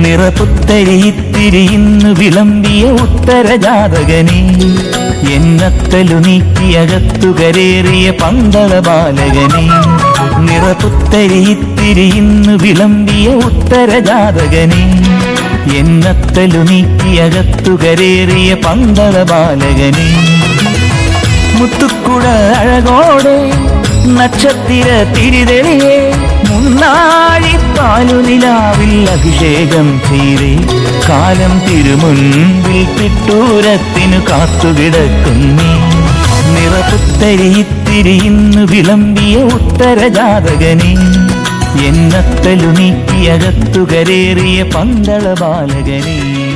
നിറപുത്തരി ഇത്തിരി ഇന്ന് വിളമ്പിയ ഉത്തരജാതകനെ എന്നത്തലു എന്നത്തലു നീക്കിയകത്തുകരേറിയ പന്തള ബാലകനെ നിറപുത്തരി ഇത്തിരി ഇന്ന് വിളമ്പിയ ഉത്തരജാതകനെ എന്നത്തലു എന്നത്തലു നീക്കിയകത്തുകരേറിയ പന്തള ബാലകനെ. മുത്തുക്കുട അഴകോടെ നക്ഷത്തിര തിരിതെളിയെ പാലുനിലാവിൽ അഭിഷേകം തീരെ കാലം തിരുമുൻപിൽ പിട്ടൂരത്തിനു കാത്തുകിടക്കുന്നേ. നിറപുത്തരി ഇത്തിരി ഇന്ന് വിളമ്പിയ ഉത്തരജാതകനെ. ജാതകനെ എന്നത്തലു പന്തള ബാലകനെ.